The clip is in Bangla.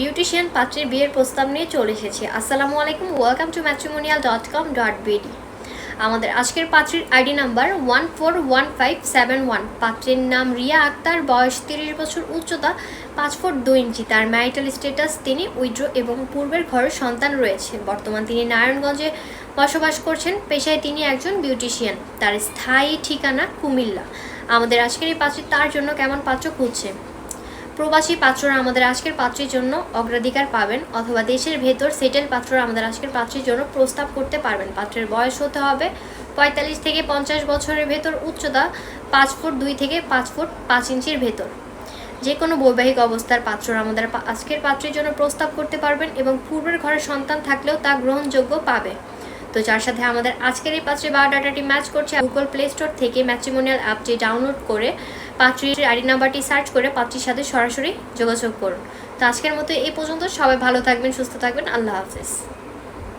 বিউটিশিয়ান পাত্রের বিয়ের প্রস্তাব নিয়ে চলে এসেছে। আসসালামু আলাইকুম welcome to matrimonial dot com dot BD আমাদের আজকের পাত্রীর ID number one four one five seven one পাত্রের নাম রিয়া আক্তার, বয়স তিরিশ বছর, উচ্চতা পাঁচ ফুট দুই ইঞ্চি। তার ম্যারিটাল স্ট্যাটাস তিনি উইড্রো এবং পূর্বের ঘরের সন্তান রয়েছে। বর্তমান তিনি নারায়ণগঞ্জে বসবাস করছেন, পেশায় তিনি একজন বিউটিশিয়ান তার স্থায়ী ঠিকানা কুমিল্লা। আমাদের আজকের এই পাত্রী তার জন্য কেমন পাত্র খুঁজছে? প্রবাসী পাত্ররা আমাদের আজকের পাত্রের জন্য অগ্রাধিকার পাবেন অথবা দেশের ভেতর সেটেল পাত্ররা আমাদের আজকের পাত্রের জন্য প্রস্তাব করতে পারবেন। পাত্রের বয়স হতে হবে পঁয়তাল্লিশ থেকে পঞ্চাশ বছরের ভেতর, উচ্চতা পাঁচ ফুট দুই থেকে পাঁচ ফুট পাঁচ ইঞ্চির ভেতর। যে কোনো বৈবাহিক অবস্থার পাত্ররা আমাদের আজকের পাত্রের জন্য প্রস্তাব করতে পারবেন এবং পূর্বের ঘরে সন্তান থাকলেও তা গ্রহণযোগ্য পাবে। তো যার সাথে আমাদের আজকের এই পাত্রে ডাটাটি ম্যাচ করছে গুগল প্লে স্টোর থেকে ম্যাট্রিমোনিয়াল অ্যাপটি ডাউনলোড করে পাত্রীর আইডি নাম্বারটি সার্চ করে পাত্রীর সাথে সরাসরি যোগাযোগ করুন। তো আজকের মতো এই পর্যন্ত। সবাই ভালো থাকবেন, সুস্থ থাকবেন। আল্লাহ হাফেজ।